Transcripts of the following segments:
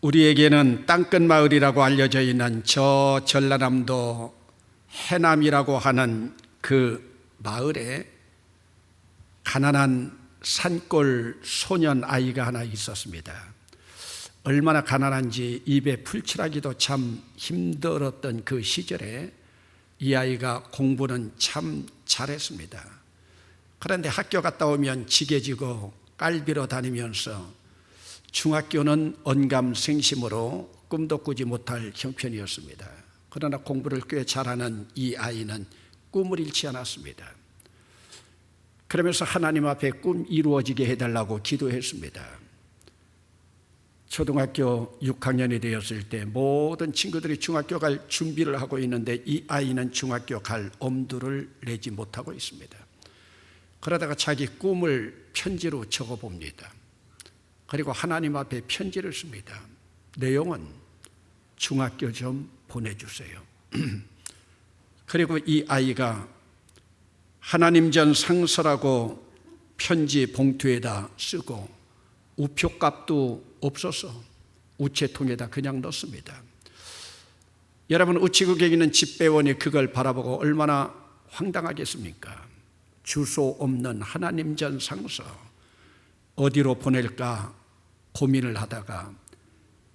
우리에게는 땅끝 마을이라고 알려져 있는 저 전라남도 해남이라고 하는 그 마을에 가난한 산골 소년 아이가 하나 있었습니다. 얼마나 가난한지 입에 풀칠하기도 참 힘들었던 그 시절에 이 아이가 공부는 참 잘했습니다. 그런데 학교 갔다 오면 지게지고 깔비로 다니면서 중학교는 언감생심으로 꿈도 꾸지 못할 형편이었습니다. 그러나 공부를 꽤 잘하는 이 아이는 꿈을 잃지 않았습니다. 그러면서 하나님 앞에 꿈 이루어지게 해달라고 기도했습니다. 초등학교 6학년이 되었을 때 모든 친구들이 중학교 갈 준비를 하고 있는데 이 아이는 중학교 갈 엄두를 내지 못하고 있습니다. 그러다가 자기 꿈을 편지로 적어 봅니다. 그리고 하나님 앞에 편지를 씁니다. 내용은 중학교 좀 보내주세요. 그리고 이 아이가 하나님 전 상서라고 편지 봉투에다 쓰고 우표값도 없어서 우체통에다 그냥 넣습니다. 여러분 우체국에 있는 집배원이 그걸 바라보고 얼마나 황당하겠습니까? 주소 없는 하나님 전 상서 어디로 보낼까 고민을 하다가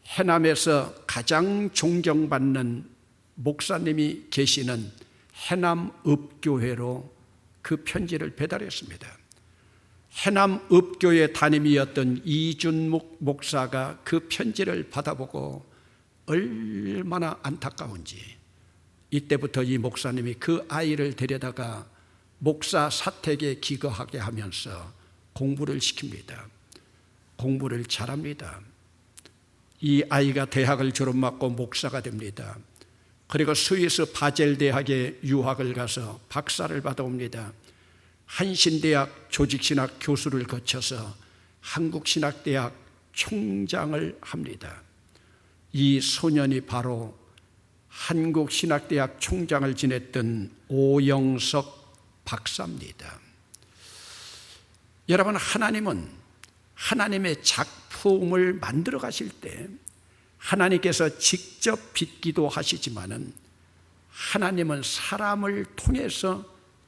해남에서 가장 존경받는 목사님이 계시는 해남읍교회로 그 편지를 배달했습니다. 해남읍교회 담임이었던 이준목 목사가 그 편지를 받아보고 얼마나 안타까운지 이때부터 이 목사님이 그 아이를 데려다가 목사 사택에 기거하게 하면서 공부를 시킵니다. 공부를 잘합니다. 이 아이가 대학을 졸업받고 목사가 됩니다. 그리고 스위스 바젤 대학에 유학을 가서 박사를 받아옵니다. 한신대학 조직신학 교수를 거쳐서 한국신학대학 총장을 합니다. 이 소년이 바로 한국신학대학 총장을 지냈던 오영석 박사입니다. 여러분, 하나님은 하나님의 작품을 만들어 가실 때 하나님께서 직접 빚기도 하시지만은 하나님은 사람을 통해서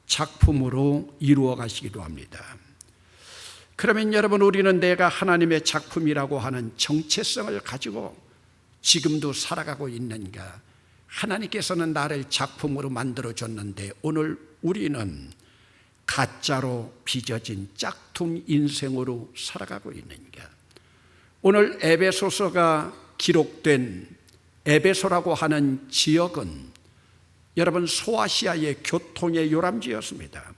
작품으로 이루어 가시기도 합니다. 그러면 여러분 우리는 내가 하나님의 작품이라고 하는 정체성을 가지고 지금도 살아가고 있는가? 하나님께서는 나를 작품으로 만들어 줬는데 오늘 우리는 가짜로 빚어진 짝퉁 인생으로 살아가고 있는가? 오늘 에베소서가 기록된 에베소라고 하는 지역은 여러분 소아시아의 교통의 요람지였습니다.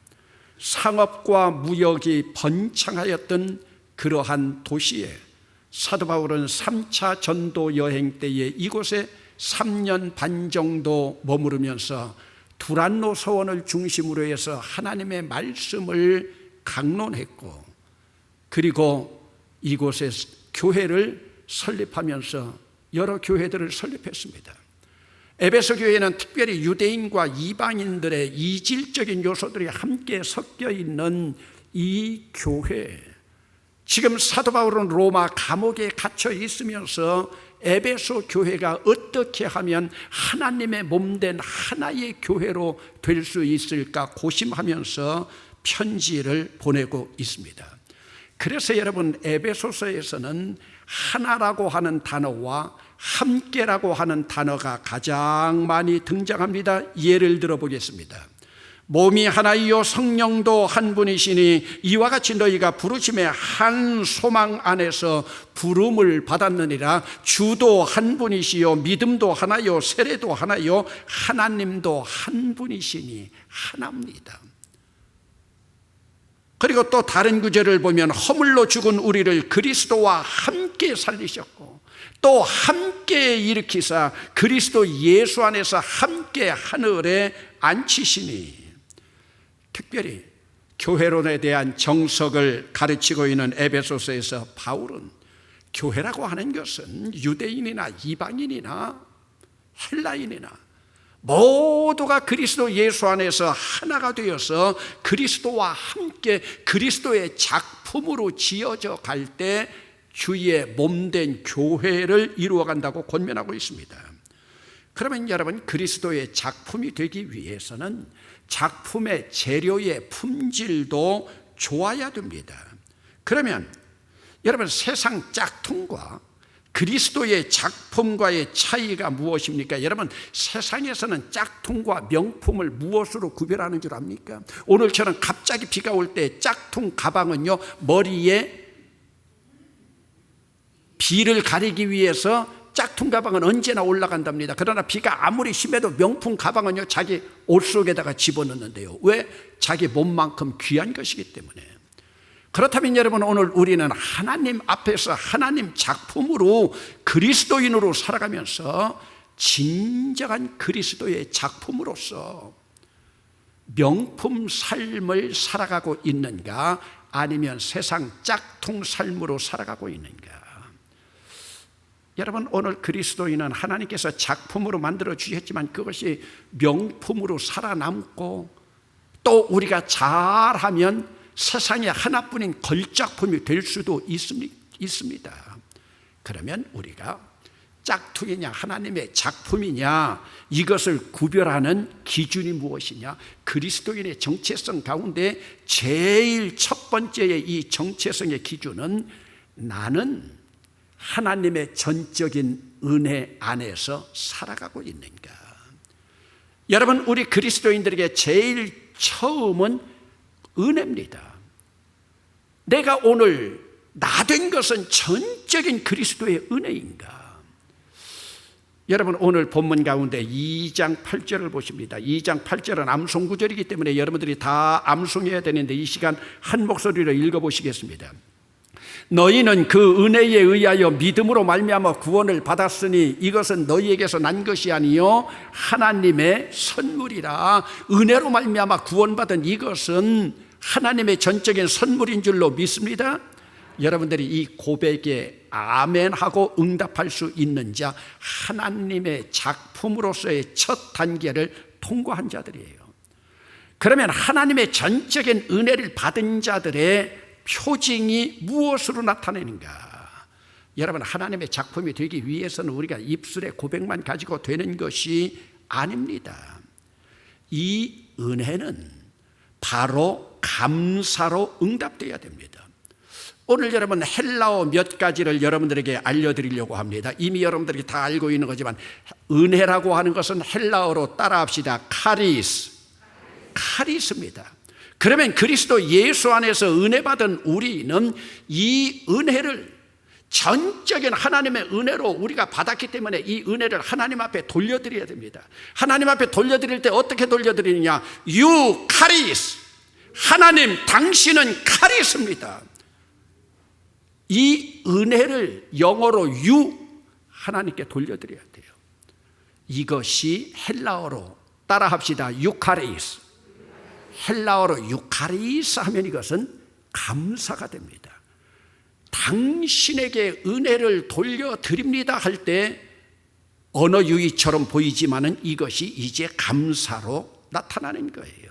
상업과 무역이 번창하였던 그러한 도시에 사도 바울은 3차 전도 여행 때에 이곳에 3년 반 정도 머무르면서 두란노 서원을 중심으로 해서 하나님의 말씀을 강론했고 그리고 이곳에 교회를 설립하면서 여러 교회들을 설립했습니다. 에베소 교회는 특별히 유대인과 이방인들의 이질적인 요소들이 함께 섞여 있는 이 교회. 지금 사도 바울은 로마 감옥에 갇혀 있으면서 에베소 교회가 어떻게 하면 하나님의 몸된 하나의 교회로 될 수 있을까 고심하면서 편지를 보내고 있습니다. 그래서 여러분 에베소서에서는 하나라고 하는 단어와 함께라고 하는 단어가 가장 많이 등장합니다. 예를 들어 보겠습니다. 몸이 하나이요 성령도 한 분이시니 이와 같이 너희가 부르심의 한 소망 안에서 부름을 받았느니라 주도 한 분이시요 믿음도 하나요 세례도 하나요 하나님도 한 분이시니 하나입니다. 그리고 또 다른 구절을 보면 허물로 죽은 우리를 그리스도와 함께 살리셨고 또 함께 일으키사 그리스도 예수 안에서 함께 하늘에 앉히시니 특별히 교회론에 대한 정석을 가르치고 있는 에베소서에서 바울은 교회라고 하는 것은 유대인이나 이방인이나 헬라인이나 모두가 그리스도 예수 안에서 하나가 되어서 그리스도와 함께 그리스도의 작품으로 지어져 갈 때 주의 몸된 교회를 이루어간다고 권면하고 있습니다. 그러면 여러분 그리스도의 작품이 되기 위해서는 작품의 재료의 품질도 좋아야 됩니다. 그러면 여러분 세상 짝퉁과 그리스도의 작품과의 차이가 무엇입니까? 여러분 세상에서는 짝퉁과 명품을 무엇으로 구별하는 줄 압니까? 오늘처럼 갑자기 비가 올 때 짝퉁 가방은요 머리에 비를 가리기 위해서 짝퉁 가방은 언제나 올라간답니다. 그러나 비가 아무리 심해도 명품 가방은요 자기 옷 속에다가 집어넣는데요. 왜? 자기 몸만큼 귀한 것이기 때문에. 그렇다면 여러분 오늘 우리는 하나님 앞에서 하나님 작품으로 그리스도인으로 살아가면서 진정한 그리스도의 작품으로서 명품 삶을 살아가고 있는가 아니면 세상 짝퉁 삶으로 살아가고 있는가 여러분 오늘 그리스도인은 하나님께서 작품으로 만들어 주셨지만 그것이 명품으로 살아남고 또 우리가 잘하면 세상에 하나뿐인 걸작품이 될 수도 있습니다. 그러면 우리가 짝퉁이냐 하나님의 작품이냐 이것을 구별하는 기준이 무엇이냐 그리스도인의 정체성 가운데 제일 첫 번째의 이 정체성의 기준은 나는 하나님의 전적인 은혜 안에서 살아가고 있는가 여러분 우리 그리스도인들에게 제일 처음은 은혜입니다 내가 오늘 나 된 것은 전적인 그리스도의 은혜인가? 여러분 오늘 본문 가운데 2장 8절을 보십니다. 2장 8절은 암송 구절이기 때문에 여러분들이 다 암송해야 되는데 이 시간 한 목소리로 읽어 보시겠습니다. 너희는 그 은혜에 의하여 믿음으로 말미암아 구원을 받았으니 이것은 너희에게서 난 것이 아니요 하나님의 선물이라 은혜로 말미암아 구원받은 이것은 하나님의 전적인 선물인 줄로 믿습니다. 여러분들이 이 고백에 아멘하고 응답할 수 있는 자 하나님의 작품으로서의 첫 단계를 통과한 자들이에요. 그러면 하나님의 전적인 은혜를 받은 자들의 표징이 무엇으로 나타내는가? 여러분 하나님의 작품이 되기 위해서는 우리가 입술의 고백만 가지고 되는 것이 아닙니다. 이 은혜는 바로 감사로 응답돼야 됩니다. 오늘 여러분 헬라어 몇 가지를 여러분들에게 알려드리려고 합니다. 이미 여러분들이 다 알고 있는 거지만 은혜라고 하는 것은 헬라어로 따라합시다. 카리스. 카리스입니다. 그러면 그리스도 예수 안에서 은혜 받은 우리는 이 은혜를 전적인 하나님의 은혜로 우리가 받았기 때문에 이 은혜를 하나님 앞에 돌려드려야 됩니다. 하나님 앞에 돌려드릴 때 어떻게 돌려드리느냐? 유 카리스. 하나님, 당신은 카리스입니다. 이 은혜를 영어로 유 하나님께 돌려드려야 돼요. 이것이 헬라어로 따라합시다. 유카리스. 헬라어로 유카리스 하면 이것은 감사가 됩니다. 당신에게 은혜를 돌려드립니다 할 때 언어 유의처럼 보이지만은 이것이 이제 감사로 나타나는 거예요.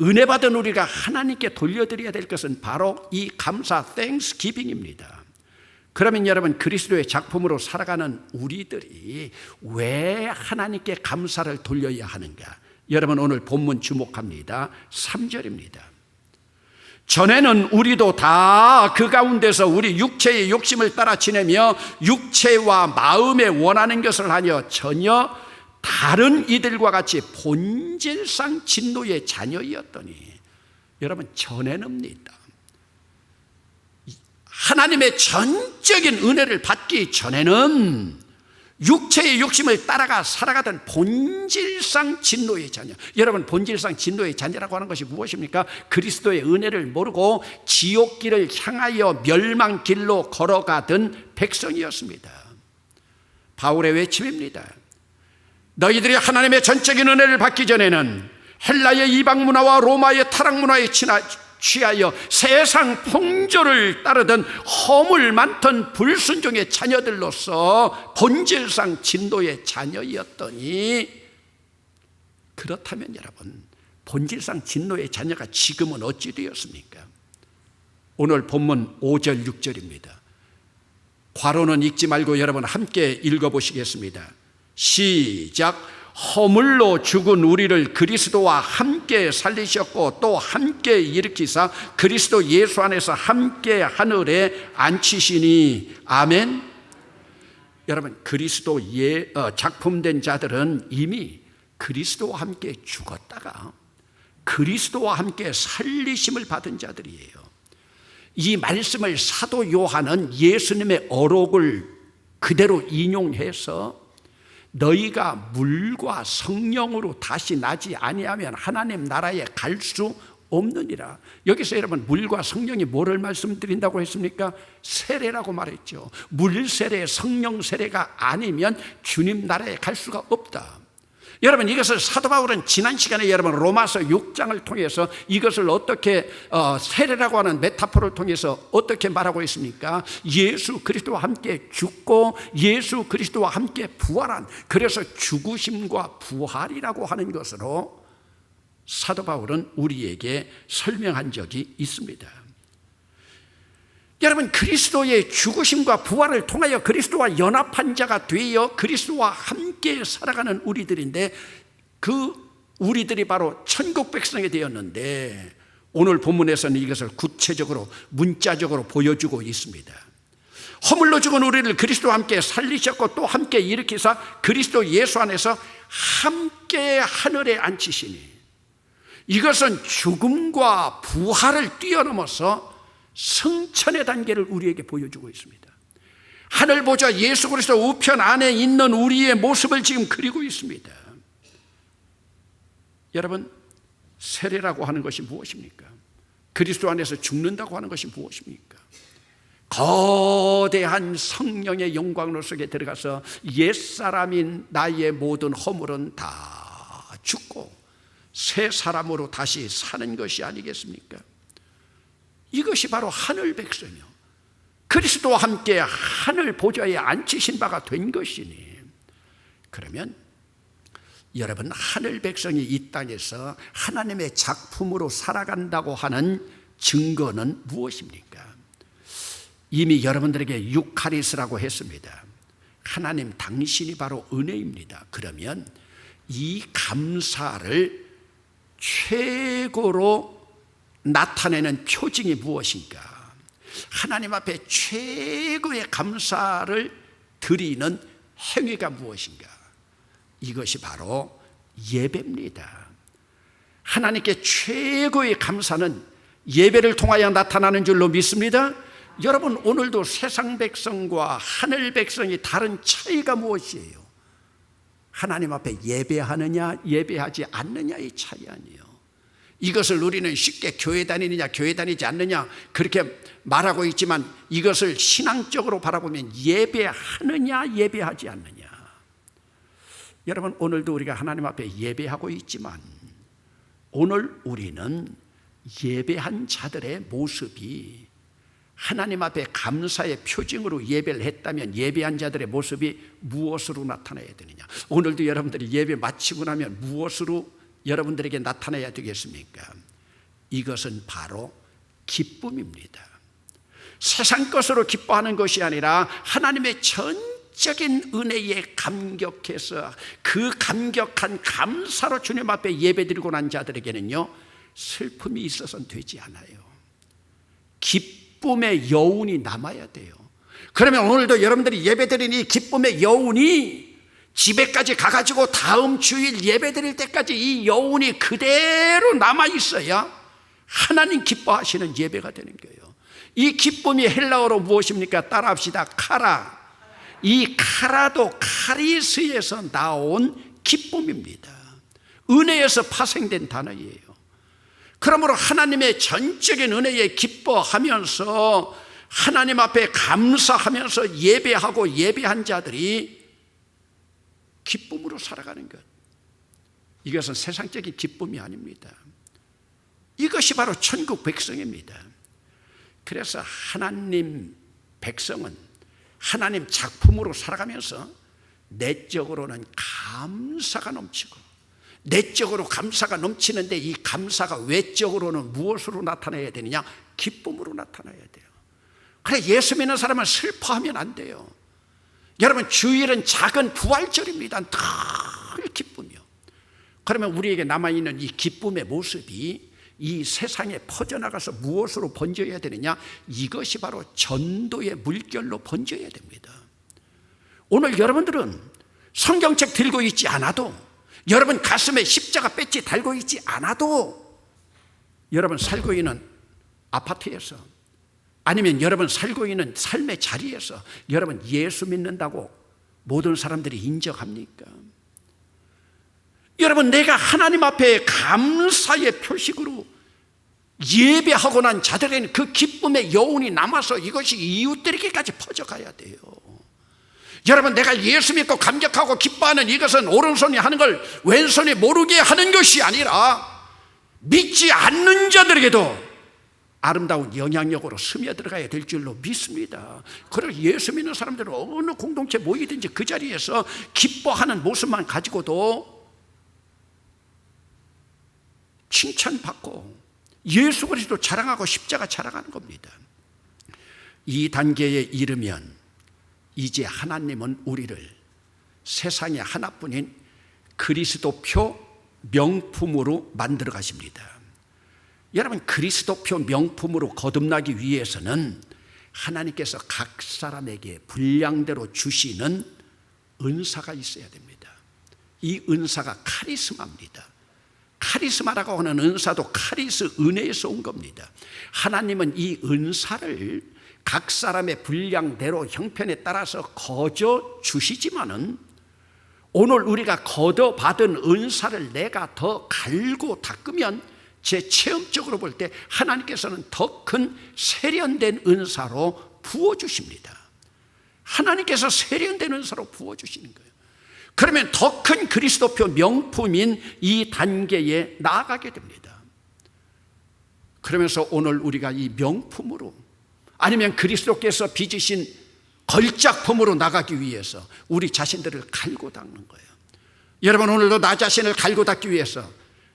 은혜 받은 우리가 하나님께 돌려드려야 될 것은 바로 이 감사 땡스기빙입니다. 그러면 여러분 그리스도의 작품으로 살아가는 우리들이 왜 하나님께 감사를 돌려야 하는가? 여러분 오늘 본문 주목합니다. 3절입니다. 전에는 우리도 다 그 가운데서 우리 육체의 욕심을 따라 지내며 육체와 마음에 원하는 것을 하여 전혀 다른 이들과 같이 본질상 진노의 자녀이었더니 여러분 전에는입니다. 하나님의 전적인 은혜를 받기 전에는 육체의 욕심을 따라가 살아가던 본질상 진노의 자녀. 여러분, 본질상 진노의 자녀라고 하는 것이 무엇입니까? 그리스도의 은혜를 모르고 지옥길을 향하여 멸망길로 걸어가던 백성이었습니다. 바울의 외침입니다. 너희들이 하나님의 전적인 은혜를 받기 전에는 헬라의 이방 문화와 로마의 타락 문화에 취하여 세상 풍조를 따르던 허물 많던 불순종의 자녀들로서 본질상 진도의 자녀였더니 그렇다면 여러분 본질상 진노의 자녀가 지금은 어찌 되었습니까? 오늘 본문 5절 6절입니다. 괄호는 읽지 말고 여러분 함께 읽어보시겠습니다. 시작. 허물로 죽은 우리를 그리스도와 함께 살리셨고 또 함께 일으키사 그리스도 예수 안에서 함께 하늘에 앉히시니 아멘. 여러분 그리스도 예 어, 작품된 자들은 이미 그리스도와 함께 죽었다가 그리스도와 함께 살리심을 받은 자들이에요. 이 말씀을 사도 요한은 예수님의 어록을 그대로 인용해서 너희가 물과 성령으로 다시 나지 아니하면 하나님 나라에 갈 수 없느니라. 여기서 여러분 물과 성령이 뭐를 말씀드린다고 했습니까? 세례라고 말했죠. 물 세례, 성령 세례가 아니면 주님 나라에 갈 수가 없다. 여러분 이것을 사도 바울은 지난 시간에 여러분 로마서 6장을 통해서 이것을 어떻게 어, 세례라고 하는 메타포를 통해서 어떻게 말하고 있습니까? 예수 그리스도와 함께 죽고 예수 그리스도와 함께 부활한 그래서 죽으심과 부활이라고 하는 것으로 사도 바울은 우리에게 설명한 적이 있습니다. 여러분 그리스도의 죽으심과 부활을 통하여 그리스도와 연합한 자가 되어 그리스도와 함께 살아가는 우리들인데 그 우리들이 바로 천국 백성이 되었는데 오늘 본문에서는 이것을 구체적으로 문자적으로 보여주고 있습니다. 허물로 죽은 우리를 그리스도와 함께 살리셨고 또 함께 일으키사 그리스도 예수 안에서 함께 하늘에 앉히시니 이것은 죽음과 부활을 뛰어넘어서 성천의 단계를 우리에게 보여주고 있습니다. 하늘 보자 예수 그리스도 우편 안에 있는 우리의 모습을 지금 그리고 있습니다. 여러분, 세례라고 하는 것이 무엇입니까? 그리스도 안에서 죽는다고 하는 것이 무엇입니까? 거대한 성령의 영광로 속에 들어가서 옛사람인 나의 모든 허물은 다 죽고 새 사람으로 다시 사는 것이 아니겠습니까? 이것이 바로 하늘 백성이요. 그리스도와 함께 하늘 보좌에 앉히신 바가 된 것이니. 그러면 여러분 하늘 백성이 이 땅에서 하나님의 작품으로 살아간다고 하는 증거는 무엇입니까? 이미 여러분들에게 유카리스라고 했습니다. 하나님 당신이 바로 은혜입니다. 그러면 이 감사를 최고로 나타내는 표징이 무엇인가? 하나님 앞에 최고의 감사를 드리는 행위가 무엇인가? 이것이 바로 예배입니다. 하나님께 최고의 감사는 예배를 통하여 나타나는 줄로 믿습니다. 여러분, 오늘도 세상 백성과 하늘 백성이 다른 차이가 무엇이에요? 하나님 앞에 예배하느냐, 예배하지 않느냐의 차이 아니에요. 이것을 우리는 쉽게 교회 다니느냐, 교회 다니지 않느냐, 그렇게 말하고 있지만 이것을 신앙적으로 바라보면 예배하느냐, 예배하지 않느냐. 여러분, 오늘도 우리가 하나님 앞에 예배하고 있지만 오늘 우리는 예배한 자들의 모습이 하나님 앞에 감사의 표징으로 예배를 했다면 예배한 자들의 모습이 무엇으로 나타나야 되느냐? 오늘도 여러분들이 예배 마치고 나면 무엇으로 여러분들에게 나타나야 되겠습니까? 이것은 바로 기쁨입니다. 세상 것으로 기뻐하는 것이 아니라 하나님의 전적인 은혜에 감격해서 그 감격한 감사로 주님 앞에 예배드리고 난 자들에게는요, 슬픔이 있어서는 되지 않아요. 기쁨의 여운이 남아야 돼요. 그러면 오늘도 여러분들이 예배드리니 기쁨의 여운이 집에까지 가가지고 다음 주일 예배 드릴 때까지 이 여운이 그대로 남아 있어야 하나님 기뻐하시는 예배가 되는 거예요. 이 기쁨이 헬라어로 무엇입니까? 따라합시다. 카라. 이 카라도 카리스에서 나온 기쁨입니다. 은혜에서 파생된 단어예요. 그러므로 하나님의 전적인 은혜에 기뻐하면서 하나님 앞에 감사하면서 예배하고 예배한 자들이 기쁨으로 살아가는 것. 이것은 세상적인 기쁨이 아닙니다. 이것이 바로 천국 백성입니다. 그래서 하나님 백성은 하나님 작품으로 살아가면서 내적으로는 감사가 넘치고 내적으로 감사가 넘치는데 이 감사가 외적으로는 무엇으로 나타나야 되느냐? 기쁨으로 나타나야 돼요. 그래 예수 믿는 사람은 슬퍼하면 안 돼요. 여러분 주일은 작은 부활절입니다. 늘 기쁘며. 그러면 우리에게 남아있는 이 기쁨의 모습이 이 세상에 퍼져나가서 무엇으로 번져야 되느냐? 이것이 바로 전도의 물결로 번져야 됩니다. 오늘 여러분들은 성경책 들고 있지 않아도 여러분 가슴에 십자가 배지 달고 있지 않아도 여러분 살고 있는 아파트에서 아니면 여러분 살고 있는 삶의 자리에서 여러분 예수 믿는다고 모든 사람들이 인정합니까? 여러분 내가 하나님 앞에 감사의 표식으로 예배하고 난 자들에는 그 기쁨의 여운이 남아서 이것이 이웃들에게까지 퍼져가야 돼요. 여러분 내가 예수 믿고 감격하고 기뻐하는 이것은 오른손이 하는 걸 왼손이 모르게 하는 것이 아니라 믿지 않는 자들에게도 아름다운 영향력으로 스며들어가야 될 줄로 믿습니다. 그래서 예수 믿는 사람들은 어느 공동체 모이든지 그 자리에서 기뻐하는 모습만 가지고도 칭찬받고 예수 그리스도 자랑하고 십자가 자랑하는 겁니다. 이 단계에 이르면 이제 하나님은 우리를 세상에 하나뿐인 그리스도표 명품으로 만들어 가십니다. 여러분 그리스도표 명품으로 거듭나기 위해서는 하나님께서 각 사람에게 분량대로 주시는 은사가 있어야 됩니다. 이 은사가 카리스마입니다. 카리스마라고 하는 은사도 카리스 은혜에서 온 겁니다. 하나님은 이 은사를 각 사람의 분량대로 형편에 따라서 거저 주시지만은 오늘 우리가 거둬 받은 은사를 내가 더 갈고 닦으면 제 체험적으로 볼 때 하나님께서는 더 큰 세련된 은사로 부어 주십니다. 하나님께서 세련된 은사로 부어 주시는 거예요. 그러면 더 큰 그리스도표 명품인 이 단계에 나아가게 됩니다. 그러면서 오늘 우리가 이 명품으로 아니면 그리스도께서 빚으신 걸작품으로 나가기 위해서 우리 자신들을 갈고 닦는 거예요. 여러분 오늘도 나 자신을 갈고 닦기 위해서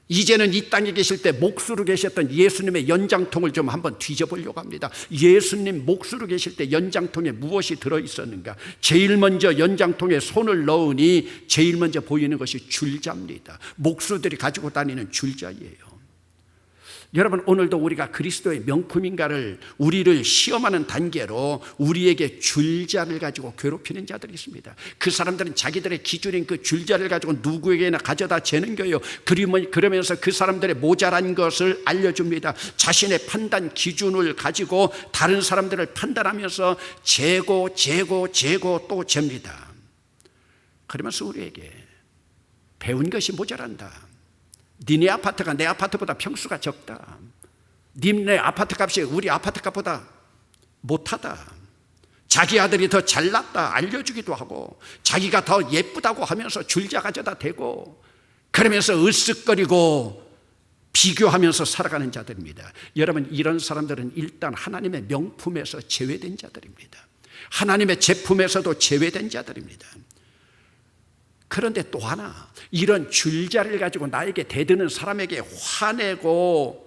이제는 이 땅에 계실 때 몫으로 계셨던 예수님의 연장통을 좀 한번 뒤져보려고 합니다. 예수님 몫으로 계실 때 연장통에 무엇이 들어 있었는가? 제일 먼저 연장통에 손을 넣으니 제일 먼저 보이는 것이 줄자입니다. 목수들이 가지고 다니는 줄자예요. 여러분 오늘도 우리가 그리스도의 명품인가를 우리를 시험하는 단계로 우리에게 줄자를 가지고 괴롭히는 자들이 있습니다. 그 사람들은 자기들의 기준인 그 줄자를 가지고 누구에게나 가져다 재는 거예요. 그러면서 그 사람들의 모자란 것을 알려줍니다. 자신의 판단 기준을 가지고 다른 사람들을 판단하면서 재고 재고 재고 또 잽니다. 그러면서 우리에게 배운 것이 모자란다. 니네 아파트가 내 아파트보다 평수가 적다. 니네 아파트 값이 우리 아파트 값보다 못하다. 자기 아들이 더 잘났다 알려주기도 하고 자기가 더 예쁘다고 하면서 줄자 가져다 대고 그러면서 으쓱거리고 비교하면서 살아가는 자들입니다. 여러분 이런 사람들은 일단 하나님의 명품에서 제외된 자들입니다. 하나님의 제품에서도 제외된 자들입니다. 그런데 또 하나 이런 줄자를 가지고 나에게 대드는 사람에게 화내고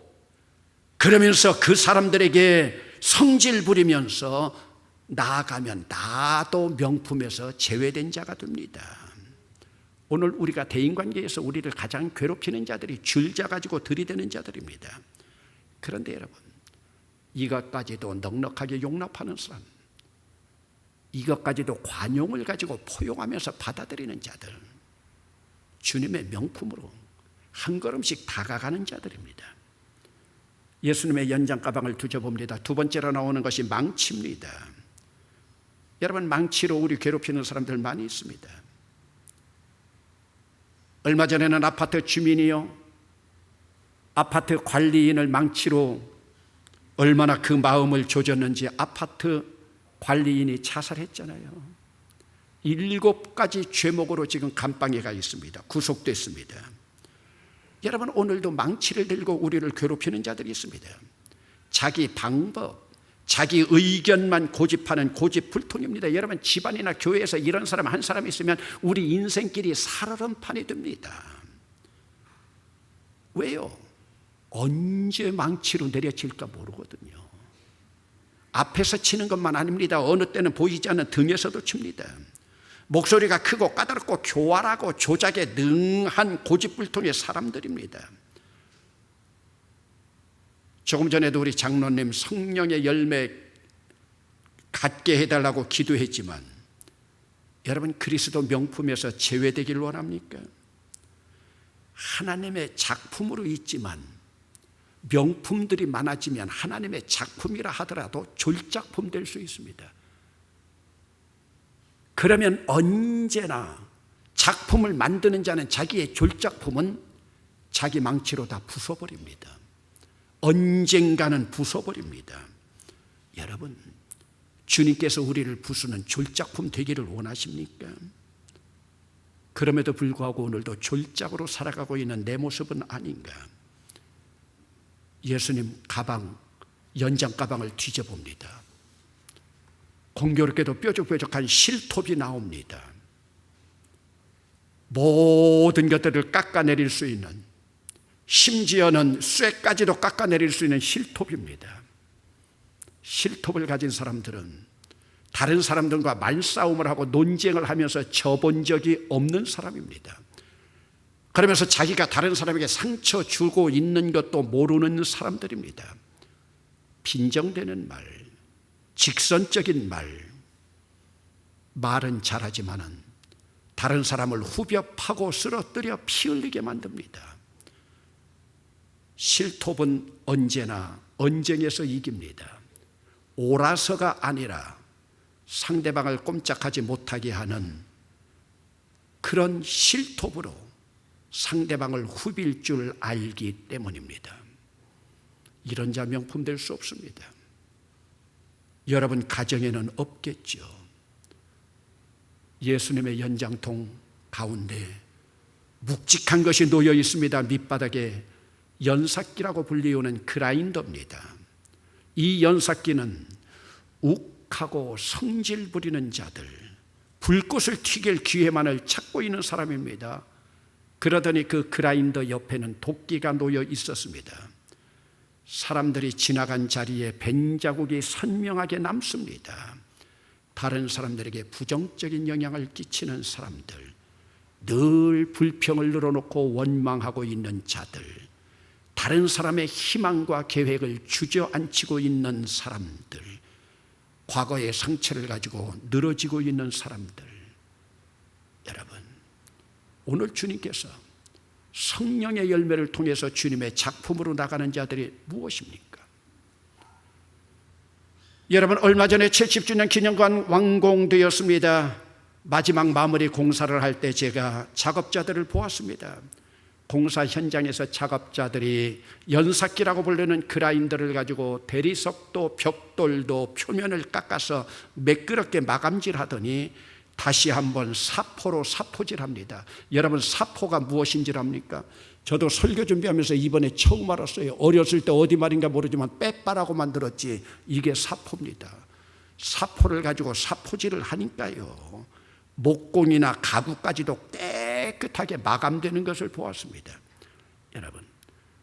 그러면서 그 사람들에게 성질 부리면서 나아가면 나도 명품에서 제외된 자가 됩니다. 오늘 우리가 대인관계에서 우리를 가장 괴롭히는 자들이 줄자 가지고 들이대는 자들입니다. 그런데 여러분 이것까지도 넉넉하게 용납하는 사람 이것까지도 관용을 가지고 포용하면서 받아들이는 자들, 주님의 명품으로 한 걸음씩 다가가는 자들입니다. 예수님의 연장 가방을 두져봅니다. 두 번째로 나오는 것이 망치입니다. 여러분, 망치로 우리 괴롭히는 사람들 많이 있습니다. 얼마 전에는 아파트 주민이요, 아파트 관리인을 망치로 얼마나 그 마음을 조졌는지 아파트 관리인이 자살했잖아요. 일곱 가지 죄목으로 지금 감방에 가 있습니다. 구속됐습니다. 여러분 오늘도 망치를 들고 우리를 괴롭히는 자들이 있습니다. 자기 방법, 자기 의견만 고집하는 고집불통입니다. 여러분 집안이나 교회에서 이런 사람 한 사람 있으면 우리 인생길이 살얼음판이 됩니다. 왜요? 언제 망치로 내려칠까 모르거든요. 앞에서 치는 것만 아닙니다. 어느 때는 보이지 않는 등에서도 칩니다. 목소리가 크고 까다롭고 교활하고 조작에 능한 고집불통의 사람들입니다. 조금 전에도 우리 장로님 성령의 열매 갖게 해달라고 기도했지만 여러분 그리스도 명품에서 제외되길 원합니까? 하나님의 작품으로 있지만 명품들이 많아지면 하나님의 작품이라 하더라도 졸작품 될 수 있습니다. 그러면 언제나 작품을 만드는 자는 자기의 졸작품은 자기 망치로 다 부숴버립니다. 언젠가는 부숴버립니다. 여러분, 주님께서 우리를 부수는 졸작품 되기를 원하십니까? 그럼에도 불구하고 오늘도 졸작으로 살아가고 있는 내 모습은 아닌가? 예수님 가방, 연장 가방을 뒤져봅니다. 공교롭게도 뾰족뾰족한 실톱이 나옵니다. 모든 것들을 깎아내릴 수 있는 심지어는 쇠까지도 깎아내릴 수 있는 실톱입니다. 실톱을 가진 사람들은 다른 사람들과 말싸움을 하고 논쟁을 하면서 져본 적이 없는 사람입니다. 그러면서 자기가 다른 사람에게 상처 주고 있는 것도 모르는 사람들입니다. 빈정되는 말, 직선적인 말, 말은 잘하지만은 다른 사람을 후벼 파고 쓰러뜨려 피 흘리게 만듭니다. 실톱은 언제나 언쟁에서 이깁니다. 옳아서가 아니라 상대방을 꼼짝하지 못하게 하는 그런 실톱으로 상대방을 후빌 줄 알기 때문입니다. 이런 자 명품 될 수 없습니다. 여러분 가정에는 없겠죠. 예수님의 연장통 가운데 묵직한 것이 놓여 있습니다. 밑바닥에 연삭기라고 불리우는 그라인더입니다. 이 연삭기는 욱하고 성질 부리는 자들, 불꽃을 튀길 기회만을 찾고 있는 사람입니다. 그러더니 그 그라인더 옆에는 도끼가 놓여 있었습니다. 사람들이 지나간 자리에 벤 자국이 선명하게 남습니다. 다른 사람들에게 부정적인 영향을 끼치는 사람들, 늘 불평을 늘어놓고 원망하고 있는 자들, 다른 사람의 희망과 계획을 주저앉히고 있는 사람들, 과거의 상처를 가지고 늘어지고 있는 사람들. 오늘 주님께서 성령의 열매를 통해서 주님의 작품으로 나가는 자들이 무엇입니까? 여러분, 얼마 전에 70주년 기념관 완공되었습니다. 마지막 마무리 공사를 할 때 제가 작업자들을 보았습니다. 공사 현장에서 작업자들이 연삭기라고 부르는 그라인더를 가지고 대리석도 벽돌도 표면을 깎아서 매끄럽게 마감질 하더니 다시 한번 사포로 사포질합니다. 여러분 사포가 무엇인지 압니까? 저도 설교 준비하면서 이번에 처음 알았어요. 어렸을 때 어디 말인가 모르지만 빼빠라고 만들었지 이게 사포입니다. 사포를 가지고 사포질을 하니까요. 목공이나 가구까지도 깨끗하게 마감되는 것을 보았습니다. 여러분,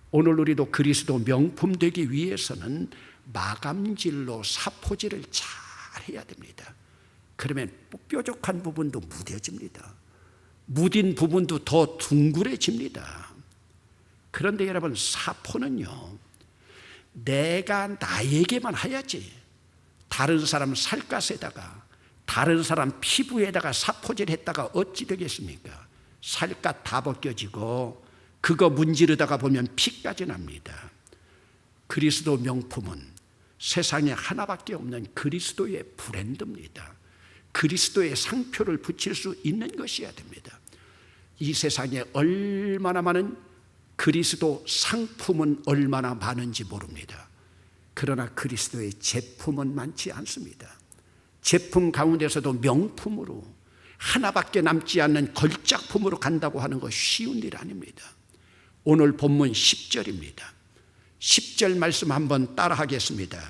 오늘 우리도 그리스도 명품 되기 위해서는 마감질로 사포질을 잘 해야 됩니다. 그러면 뾰족한 부분도 무뎌집니다. 무딘 부분도 더 둥그레집니다. 그런데 여러분, 사포는요, 내가 나에게만 해야지. 다른 사람 살갗에다가 다른 사람 피부에다가 사포질 했다가 어찌 되겠습니까? 살갗 다 벗겨지고 그거 문지르다가 보면 피까지 납니다. 그리스도 명품은 세상에 하나밖에 없는 그리스도의 브랜드입니다. 그리스도의 상표를 붙일 수 있는 것이어야 됩니다. 이 세상에 얼마나 많은 그리스도 상품은 얼마나 많은지 모릅니다. 그러나 그리스도의 제품은 많지 않습니다. 제품 가운데서도 명품으로 하나밖에 남지 않는 걸작품으로 간다고 하는 것 쉬운 일 아닙니다. 오늘 본문 10절입니다. 10절 말씀 한번 따라 하겠습니다.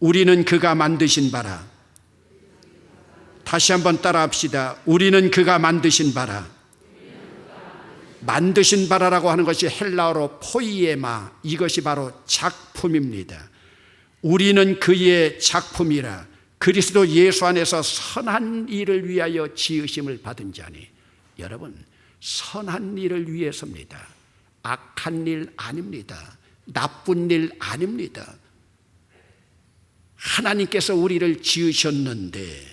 우리는 그가 만드신 바라. 다시 한번 따라 합시다. 우리는 그가 만드신 바라. 만드신 바라라고 하는 것이 헬라어로 포이에마 이것이 바로 작품입니다. 우리는 그의 작품이라 그리스도 예수 안에서 선한 일을 위하여 지으심을 받은 자니 여러분 선한 일을 위해서입니다. 악한 일 아닙니다. 나쁜 일 아닙니다. 하나님께서 우리를 지으셨는데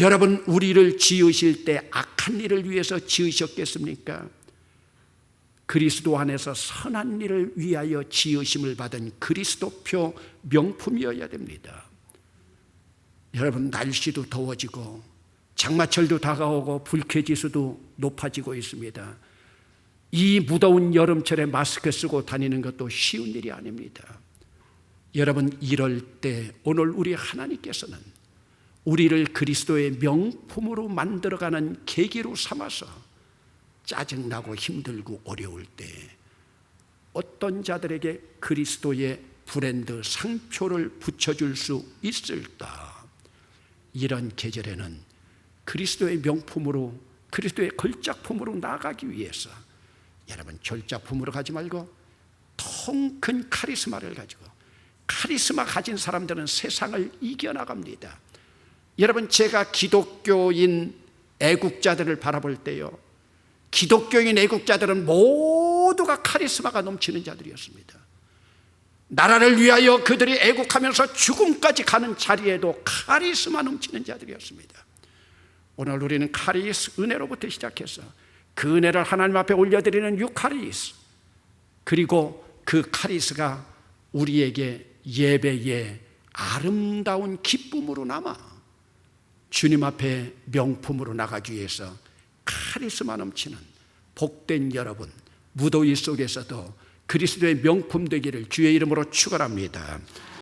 여러분 우리를 지으실 때 악한 일을 위해서 지으셨겠습니까? 그리스도 안에서 선한 일을 위하여 지으심을 받은 그리스도표 명품이어야 됩니다. 여러분 날씨도 더워지고 장마철도 다가오고 불쾌지수도 높아지고 있습니다. 이 무더운 여름철에 마스크 쓰고 다니는 것도 쉬운 일이 아닙니다. 여러분 이럴 때 오늘 우리 하나님께서는 우리를 그리스도의 명품으로 만들어가는 계기로 삼아서 짜증나고 힘들고 어려울 때 어떤 자들에게 그리스도의 브랜드 상표를 붙여줄 수 있을까? 이런 계절에는 그리스도의 명품으로 그리스도의 걸작품으로 나가기 위해서 여러분 절작품으로 가지 말고 통 큰 카리스마를 가지고 카리스마 가진 사람들은 세상을 이겨나갑니다. 여러분 제가 기독교인 애국자들을 바라볼 때요. 기독교인 애국자들은 모두가 카리스마가 넘치는 자들이었습니다. 나라를 위하여 그들이 애국하면서 죽음까지 가는 자리에도 카리스마 넘치는 자들이었습니다. 오늘 우리는 카리스 은혜로부터 시작해서 그 은혜를 하나님 앞에 올려드리는 유카리스 그리고 그 카리스가 우리에게 예배의 아름다운 기쁨으로 남아 주님 앞에 명품으로 나가기 위해서 카리스마 넘치는 복된 여러분 무더위 속에서도 그리스도의 명품 되기를 주의 이름으로 축원합니다.